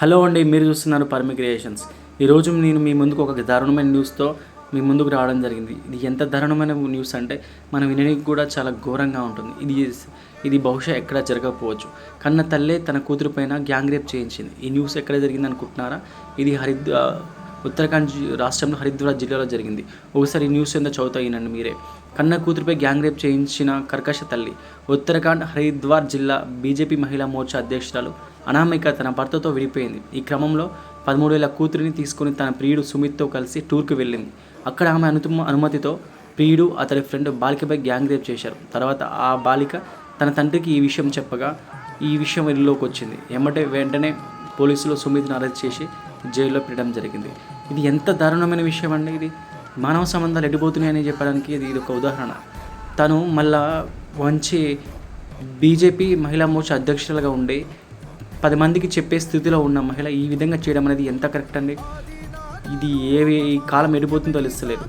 Hello అండి మీరు చూస్తున్నారు పర్మి క్రియేషన్స్. ఈరోజు నేను మీ ముందుకు ఒక దారుణమైన న్యూస్తో మీ ముందుకు రావడం జరిగింది. ఇది ఎంత దారుణమైన న్యూస్ అంటే మనం వినడానికి కూడా చాలా ఘోరంగా ఉంటుంది. ఇది ఇది బహుశా ఎక్కడ జరగకపోవచ్చు. కన్న తల్లే తన కూతురు పైన గ్యాంగ్ రేప్ చేయించింది. ఈ న్యూస్ ఎక్కడ జరిగింది అనుకుంటున్నారా? ఇది హరిద్వా ఉత్తరాఖండ్ రాష్ట్రంలో హరిద్వార్ జిల్లాలో జరిగింది. ఒకసారి న్యూస్ ఎంత చదువుతాయినండి మీరే. కన్న కూతురుపై గ్యాంగ్ రేప్ చేయించిన కర్కశ తల్లి ఉత్తరాఖండ్ హరిద్వార్ జిల్లా బీజేపీ మహిళా మోర్చా అధ్యక్షురాలు అనామిక తన భర్తతో విడిపోయింది. ఈ క్రమంలో పదమూడేళ్ళ కూతురిని తీసుకుని తన ప్రియుడు సుమిత్తో కలిసి టూర్కి వెళ్ళింది. అక్కడ ఆమె అనుతు అనుమతితో ప్రియుడు అతడి ఫ్రెండ్ బాలికపై గ్యాంగ్ రేప్ చేశారు. తర్వాత ఆ బాలిక తన తండ్రికి ఈ విషయం చెప్పగా ఈ విషయం ఇల్లులోకి వచ్చింది ఎమ్మటే వెంటనే పోలీసులు సుమిత్ని అరెస్ట్ చేసి జైల్లో పెట్టడం జరిగింది. ఇది ఎంత దారుణమైన విషయం అండి ఇది? మానవ సంబంధాలు ఎడిపోతున్నాయని చెప్పడానికి ఇది ఇది ఒక ఉదాహరణ. తను మళ్ళా మంచి బీజేపీ మహిళా మోర్చా అధ్యక్షులుగా ఉండి పది మందికి చెప్పే స్థితిలో ఉన్న మహిళ ఈ విధంగా చేయడం అనేది ఎంత కరెక్ట్ అండి? ఇది ఏ ఈ కాలం ఎడిపోతుందో తెలుస్తలేదు.